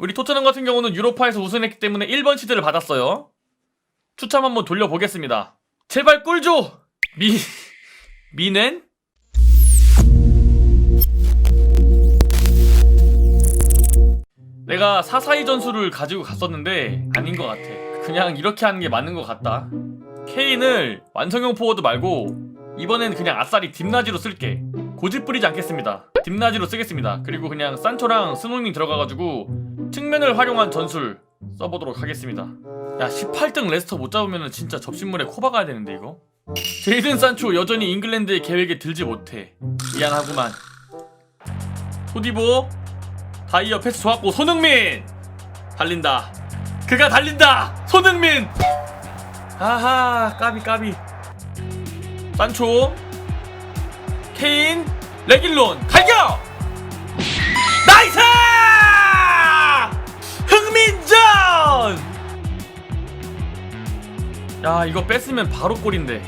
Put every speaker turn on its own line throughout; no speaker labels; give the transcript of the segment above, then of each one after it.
우리 토트넘 같은 경우는 유로파에서 우승했기 때문에 1번 시드를 받았어요. 추첨 한번 돌려보겠습니다. 제발 꿀 줘! 미, 미넨? 내가 442 전술을 가지고 갔었는데 아닌 것 같아. 그냥 이렇게 하는 게 맞는 것 같다. 케인을 완성형 포워드 말고 이번엔 그냥 아싸리 딥나지로 쓸게. 고집 부리지 않겠습니다. 딥나지로 쓰겠습니다. 그리고 그냥 산초랑 스노닝 들어가가지고 측면을 활용한 전술 써보도록 하겠습니다. 야 18등 레스터 못 잡으면 진짜 접신물에 코 박아야 되는데 이거. 제이든 산초 여전히 잉글랜드의 계획에 들지 못해. 미안하구만. 토디보 다이어 패스 좋았고 손흥민 달린다. 그가 달린다. 손흥민. 아하 까비 까비. 산초 케인 레길론 갈겨 흥민전 야 이거 뺐으면 바로 골인데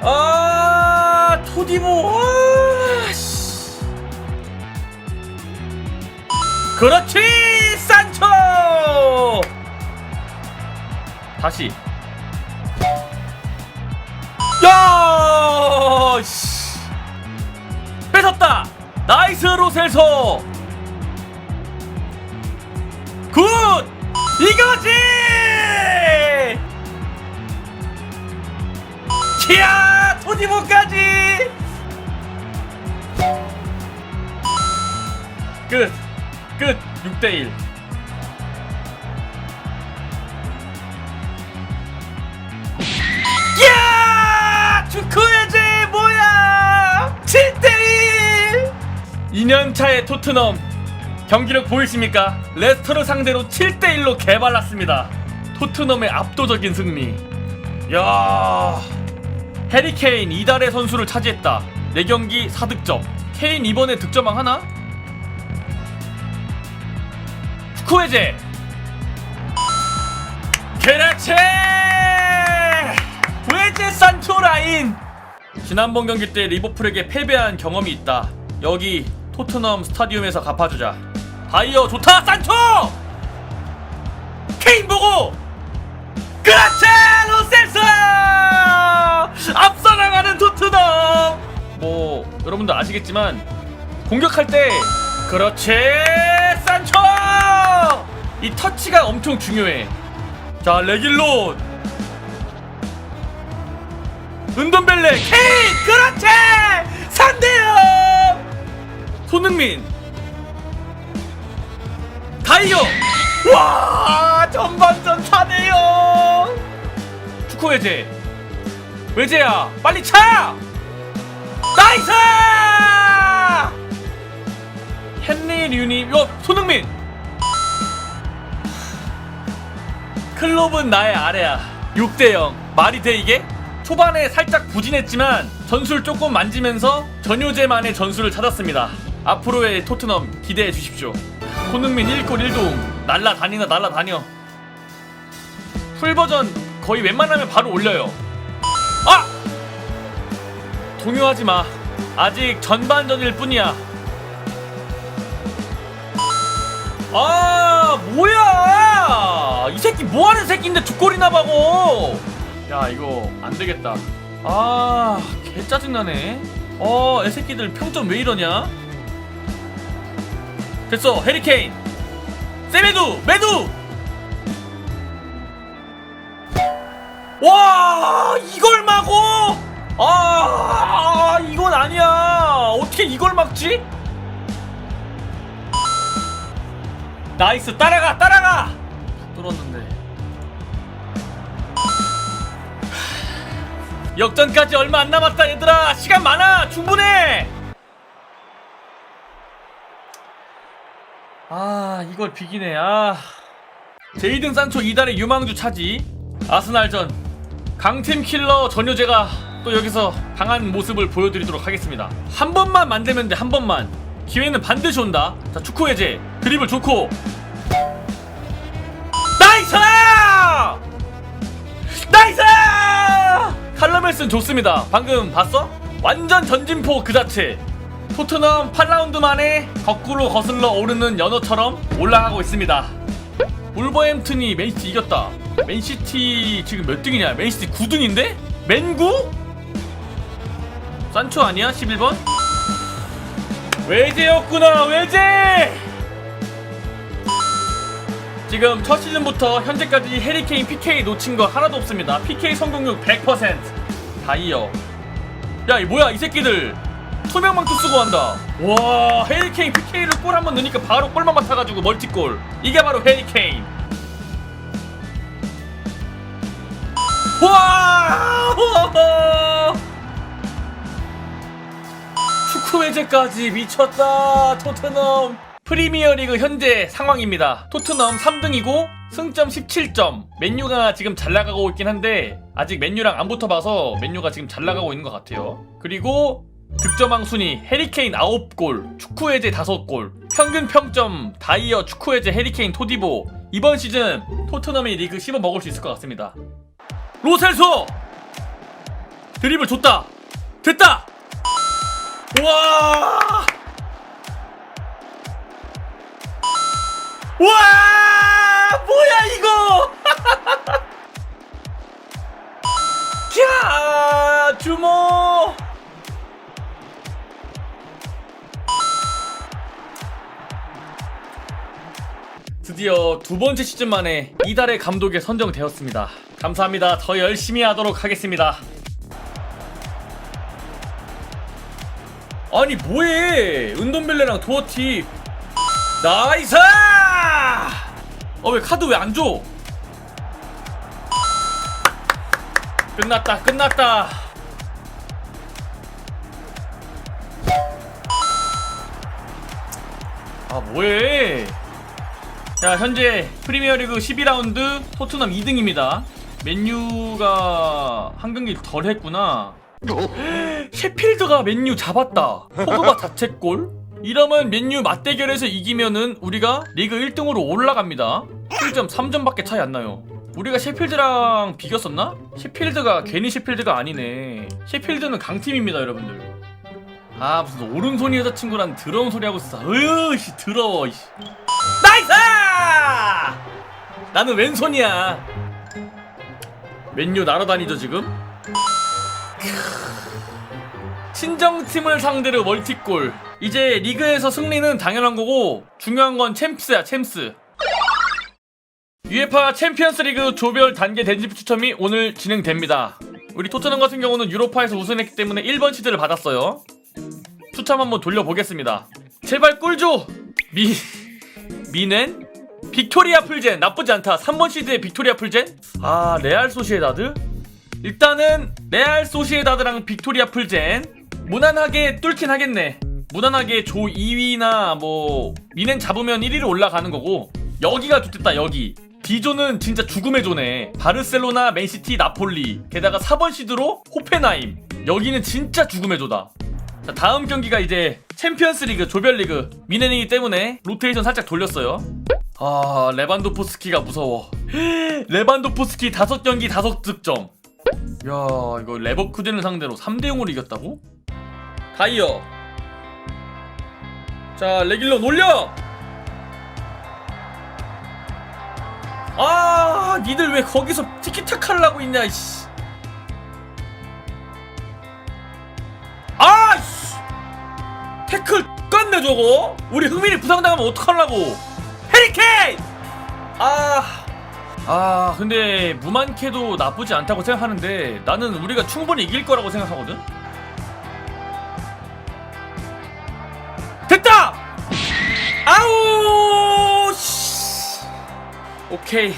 아 토디모 아, 씨. 그렇지 산초 다시 야! 나이스 로셀소. 굿! 이거지! 키야 토디모까지. 끝. 끝. 6대 1. 2년차의 토트넘 경기력 보이십니까? 레스터를 상대로 7대1로 개발랐습니다. 토트넘의 압도적인 승리. 야 해리케인 이달의 선수를 차지했다. 4경기 4득점. 케인 이번에 득점왕 하나? 축구해제 그렇지! 외제 산초 라인! 지난번 경기 때 리버풀에게 패배한 경험이 있다. 여기 토트넘 스타디움에서 갚아주자. 바이어 좋다 산초! 케인 보고! 그렇지! 로셀스! 앞서 나가는 토트넘! 뭐 여러분들 아시겠지만 공격할 때 그렇지! 산초! 이 터치가 엄청 중요해. 자 레길론 은돈벨레 케인 그렇지 3대0 손흥민. 다이어 와 전반전 4대0 축구 외제. 외제야 빨리 차! 나이스! 헨리 류니 어 손흥민. 클럽은 나의 아래야. 6대0 말이 돼 이게? 초반에 살짝 부진했지만 전술 조금 만지면서 전효제만의 전술을 찾았습니다 앞으로의 토트넘 기대해 주십시오. 손흥민 1골 1도움. 날라다니나 날라다녀. 풀버전 거의 웬만하면 바로 올려요. 아! 동요하지 마. 아직 전반전일 뿐이야. 아 뭐야? 이 새끼 뭐 하는 새끼인데 두 골이나 박어? 야 이거 안 되겠다. 아 개 짜증나네. 어 애 새끼들 평점 왜 이러냐 됐어 해리케인. 세메두 메두. 와 이걸 막어? 아 이건 아니야. 어떻게 이걸 막지? 나이스 따라가 따라가. 뚫었는데. 역전까지 얼마 안 남았다 얘들아. 시간 많아 충분해 아 이걸 비기네. 아. 제이든 산초 이달의 유망주 차지. 아스날전 강팀 킬러 전효제가 또 여기서 강한 모습을 보여드리도록 하겠습니다. 한 번만 만들면 돼 한 번만. 기회는 반드시 온다. 자 축구 해제. 드리블 좋고. 나이스! 나이스! 칼라멜슨 좋습니다. 방금 봤어? 완전 전진포 그 자체 토트넘 8라운드 만에 거꾸로 거슬러 오르는 연어처럼 올라가고 있습니다. 울버햄튼이 맨시티 이겼다. 맨시티 지금 몇 등이냐? 맨시티 9등인데? 맨구? 산초 아니야? 11번? 외제였구나 외제! 지금 첫 시즌부터 현재까지 해리케인 PK 놓친 거 하나도 없습니다. PK 성공률 100%. 다이어. 야, 이 뭐야, 이 새끼들. 투명망토 쓰고 한다. 와, 해리케인 PK를 골 한번 넣으니까 바로 골만 맡아가지고 멀티골. 이게 바로 해리케인. 와! 축구 해제까지 미쳤다 토트넘 프리미어리그 현재 상황입니다 토트넘 3등이고 승점 17점 맨유가 지금 잘 나가고 있긴 한데 아직 맨유랑 안 붙어봐서 맨유가 지금 잘 나가고 있는 것 같아요 그리고 득점왕 순위 해리케인 9골 축구 해제 5골 평균 평점 다이어 축구 해제 해리케인 토디보 이번 시즌 토트넘이 리그 씹어 먹을 수 있을 것 같습니다 로셀소 드리블 줬다 됐다 와! 와! 뭐야 이거? 캬! 주모! 드디어 두 번째 시즌 만에 이달의 감독에 선정되었습니다. 감사합니다. 더 열심히 하도록 하겠습니다. 아니 뭐해 은돈벨레랑 도어티 나이스 어 왜 카드 왜 안 줘? 끝났다 끝났다 아 뭐해 자 현재 프리미어리그 12라운드 토트넘 2등입니다 맨유가 한 경기 덜 했구나 셰필드가 맨유 잡았다. 포그바 자책골. 이러면 맨유 맞대결에서 이기면은 우리가 리그 1등으로 올라갑니다. 7점 3점밖에 차이 안 나요. 우리가 셰필드랑 비겼었나? 셰필드가 괜히 셰필드가 아니네. 셰필드는 강팀입니다, 여러분들. 아 무슨 오른손이 여자친구란 더러운 소리 하고 있어. 씨 더러워. 씨. 나이스! 나는 왼손이야. 맨유 날아다니죠 지금? 친정팀을 상대로 멀티골. 이제 리그에서 승리는 당연한 거고 중요한 건 챔스야 챔스. UEFA 챔피언스 리그 조별 단계 댄지프 추첨이 오늘 진행됩니다. 우리 토트넘 같은 경우는 유로파에서 우승했기 때문에 1번 시드를 받았어요. 추첨 한번 돌려보겠습니다. 제발 꿀 줘! 미... 미넨? 빅토리아 풀젠 나쁘지 않다 3번 시드의 빅토리아 풀젠? 아 레알 소시에다드? 일단은 레알 소시에다드랑 빅토리아 풀젠 무난하게 뚫긴 하겠네. 무난하게 조 2위나 뭐 미넨 잡으면 1위로 올라가는 거고 여기가 좋겠다 여기. D조는 진짜 죽음의 조네. 바르셀로나, 맨시티, 나폴리. 게다가 4번 시드로 호펜하임. 여기는 진짜 죽음의 조다. 자, 다음 경기가 이제 챔피언스 리그 조별리그 미넨이기 때문에 로테이션 살짝 돌렸어요. 아 레반도프스키가 무서워. 레반도프스키 5경기 5득점. 야 이거 레버쿠젠을 상대로 3대 0으로 이겼다고? 다이어 자 레길러 놀려 아 니들 왜 거기서 티키타카를 하고 있냐 이씨 아 씨 태클 깠네 저거 우리 흥민이 부상당하면 어떡하려고 해리케인 아 아 근데 무만캐도 나쁘지 않다고 생각하는데 나는 우리가 충분히 이길 거라고 생각하거든. 됐다! 아우 씨. 오케이.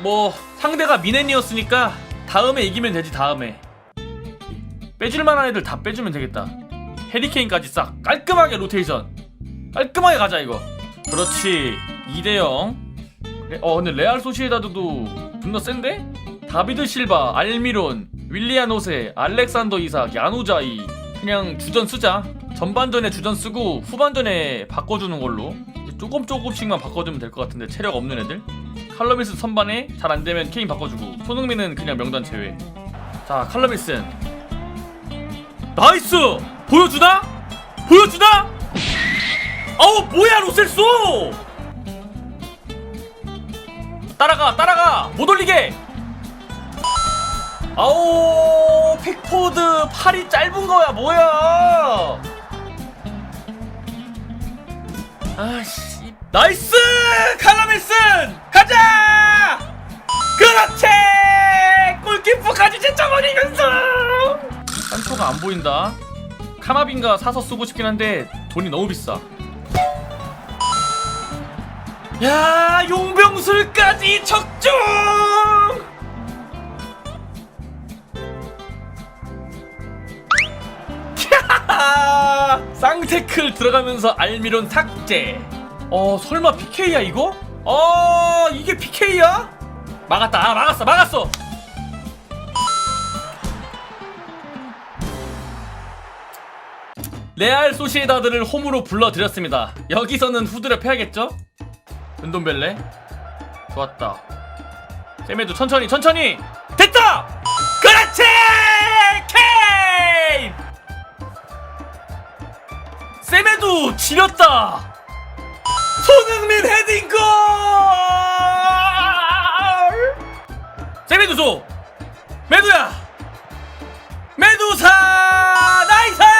뭐 상대가 미넨이었으니까 다음에 이기면 되지 다음에. 빼줄 만한 애들 다 빼주면 되겠다. 해리케인까지 싹 깔끔하게 로테이션. 깔끔하게 가자 이거 그렇지. 2대0 어 근데 레알 소시에다드도 존나 센데? 다비드 실바, 알미론, 윌리안 호세, 알렉산더 이삭, 야누자이. 그냥 주전 쓰자. 전반전에 주전 쓰고 후반전에 바꿔주는 걸로. 조금 조금씩만 바꿔주면 될 것 같은데 체력 없는 애들. 칼럼일슨 선반에 잘 안되면 케인 바꿔주고. 손흥민은 그냥 명단 제외. 자 칼럼일슨 나이스! 보여주나? 보여주나? 아우 뭐야 로셀소? 따라가 따라가. 못 올리게. 아우 픽포드 팔이 짧은 거야 뭐야? 아씨 나이스! 칼라메슨! 가자! 그렇지! 골키퍼까지 제쳐버리면서 산초가 안 보인다. 카마빈가 사서 쓰고 싶긴 한데 돈이 너무 비싸 야 용병술까지 적중 쌍태클 들어가면서 알미론 삭제 어 설마 PK야 이거? 어 이게 PK야? 막았다 아 막았어 막았어 레알 소시에다드를 홈으로 불러드렸습니다 여기서는 후드려 패야겠죠? 은돈벨레? 좋았다. 세메도 천천히 천천히! 됐다! 그렇지! 케인! 세메도 지렸다! 손흥민 헤딩골! 세메도 줘! 메두야! 메두사! 나이스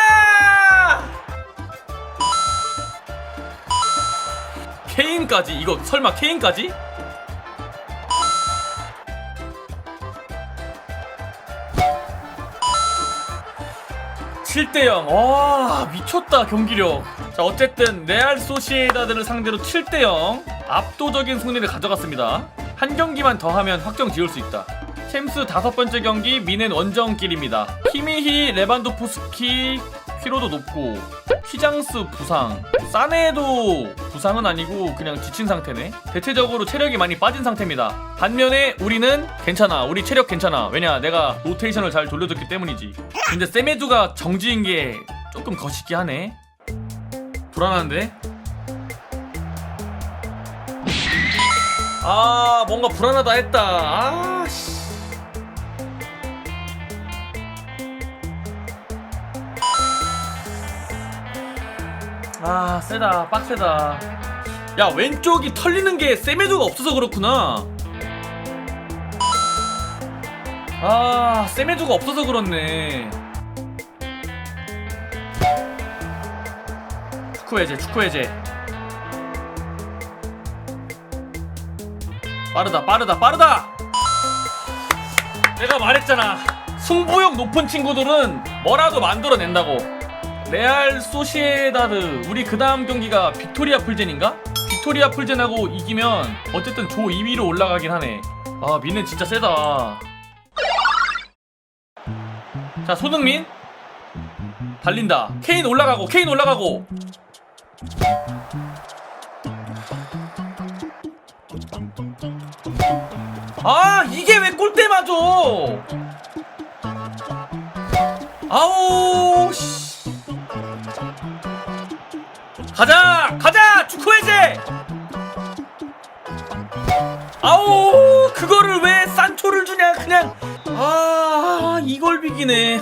케인까지? 이거 설마 케인까지? (7대 0) 와 미쳤다 경기력. 자 어쨌든 레알 소시에다드를 상대로 (7대 0) 압도적인 승리를 가져갔습니다. 한 경기만 더 하면 확정 지을 수 있다. 챔스 다섯 번째 경기 미넨 원정길입니다. 키미히 레반도프스키 피로도 높고 휘장스 부상. 사네도 부상은 아니고 그냥 지친 상태네. 대체적으로 체력이 많이 빠진 상태입니다. 반면에 우리는 괜찮아. 우리 체력 괜찮아. 왜냐 내가 로테이션을 잘 돌려줬기 때문이지. 근데 세메두가 정지인 게 조금 거시기 하네. 불안한데? 아 뭔가 불안하다 했다. 아씨 아 세다. 빡세다. 야 왼쪽이 털리는 게 세메두가 없어서 그렇구나. 아 세메두가 없어서 그렇네. 축구 해제 축구 해제. 빠르다 빠르다 빠르다! 내가 말했잖아. 승부욕 높은 친구들은 뭐라도 만들어낸다고 레알 소시에다드. 우리 그 다음 경기가 빅토리아 풀젠인가? 빅토리아 풀젠하고 이기면 어쨌든 조 2위로 올라가긴 하네. 아 민은 진짜 세다. 자 손흥민. 달린다. 케인 올라가고 케인 올라가고. 아 이게 왜 골대 맞아 아우 씨 가자! 가자! 축구 해제! 아우 그거를 왜 산초를 주냐 그냥. 아 이걸 비기네.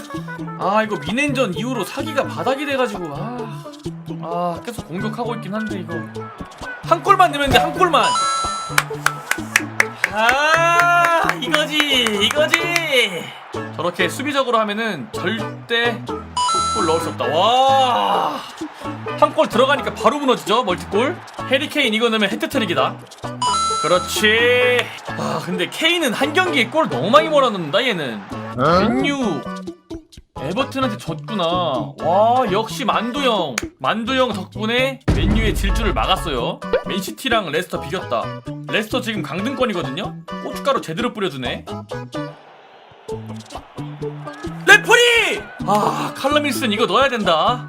아 이거 미넨전 이후로 사기가 바닥이 돼가지고 아, 아 계속 공격하고 있긴 한데 이거. 한 골만 넣으면 돼 한 골만. 아 이거지 이거지. 저렇게 수비적으로 하면은 절대 골 넣을 수 없다. 와. 한 골 들어가니까 바로 무너지죠 멀티골. 해리 케인 이거 넣으면 헤트트릭이다. 그렇지. 아 근데 케인은 한 경기에 골 너무 많이 몰아넣는다 얘는. 맨유. 에버튼한테 졌구나. 와 역시 만두형. 만두형 덕분에 맨유의 질주를 막았어요. 맨시티랑 레스터 비겼다. 레스터 지금 강등권이거든요? 고춧가루 제대로 뿌려주네. 레프리! 아 칼럼일슨 이거 넣어야 된다.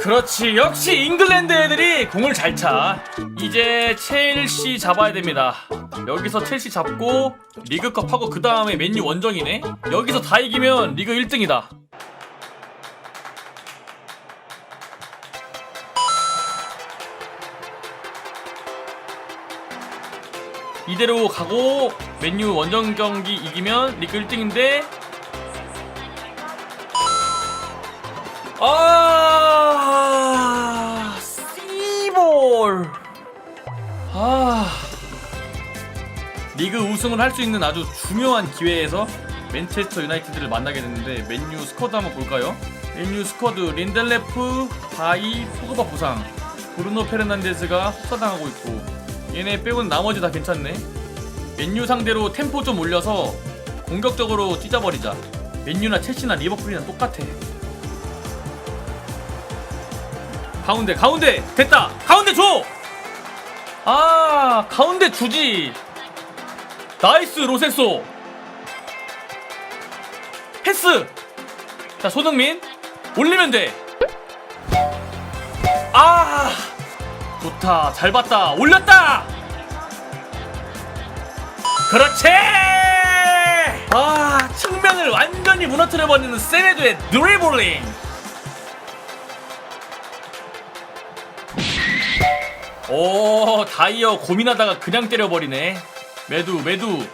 그렇지 역시 잉글랜드 애들이 공을 잘 차. 이제 첼시 잡아야 됩니다. 여기서 첼시 잡고 리그컵 하고 그 다음에 맨유 원정이네. 여기서 다 이기면 리그 1등이다. 이대로 가고 맨유 원정 경기 이기면 리그 1등인데 아, 씨볼. 아, 리그 우승을 할 수 있는 아주 중요한 기회에서 맨체스터 유나이티드를 만나게 됐는데 맨유 스쿼드 한번 볼까요? 맨유 스쿼드 린델레프, 바이, 포그바 부상, 브루노 페르난데스가 후사당하고 있고 얘네 빼고는 나머지 다 괜찮네. 맨유 상대로 템포 좀 올려서 공격적으로 찢어버리자. 맨유나 첼시나 리버풀이랑 똑같아. 가운데 가운데! 됐다! 가운데 줘! 아 가운데 주지! 나이스 로세소! 패스! 자 손흥민. 올리면 돼아 좋다. 잘 봤다. 올렸다! 그렇지! 아 측면을 완전히 무너뜨려 버리는 세네도의 드리블링 오 다이어 고민하다가 그냥 때려버리네. 매두 매두.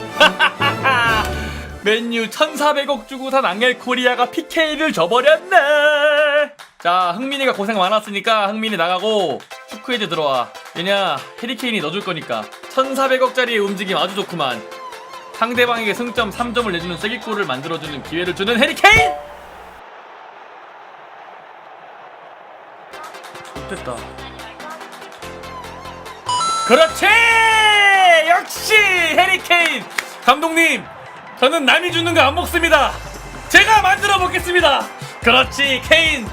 맨유 1400억 주고 산 앙헬 코리아가 PK를 져버렸네. 자 흥민이가 고생 많았으니까 흥민이 나가고 슈크헤드 들어와. 왜냐 해리케인이 넣어줄 거니까. 1400억짜리의 움직임 아주 좋구만. 상대방에게 승점 3점을 내주는 쐐기골을 만들어주는 기회를 주는 해리케인 됐다. 그렇지! 역시 해리케인! 감독님, 저는 남이 주는 거 안 먹습니다. 제가 만들어 먹겠습니다. 그렇지, 케인.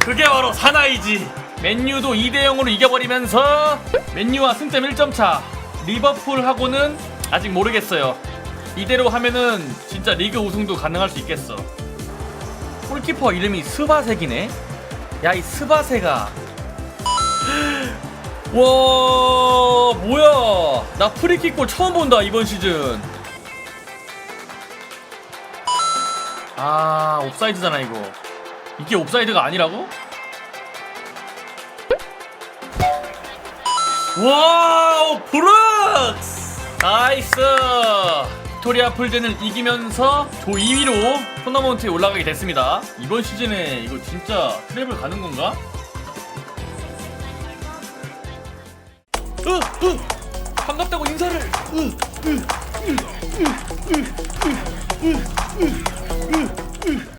그게 바로 사나이지. 맨유도 2대 0으로 이겨버리면서 맨유와 승점 1점 차. 리버풀하고는 아직 모르겠어요. 이대로 하면은 진짜 리그 우승도 가능할 수 있겠어. 골키퍼 이름이 스바색이네. 야 이 스바세가 와 뭐야? 나 프리킥골 처음 본다 이번 시즌. 아 옵사이드잖아 이거. 이게 옵사이드가 아니라고? 와우 브룩스! 나이스! 빅토리아 풀젠을 이기면서 조 2위로 토너먼트에 올라가게 됐습니다. 이번 시즌에 이거 진짜 트래블 가는 건가?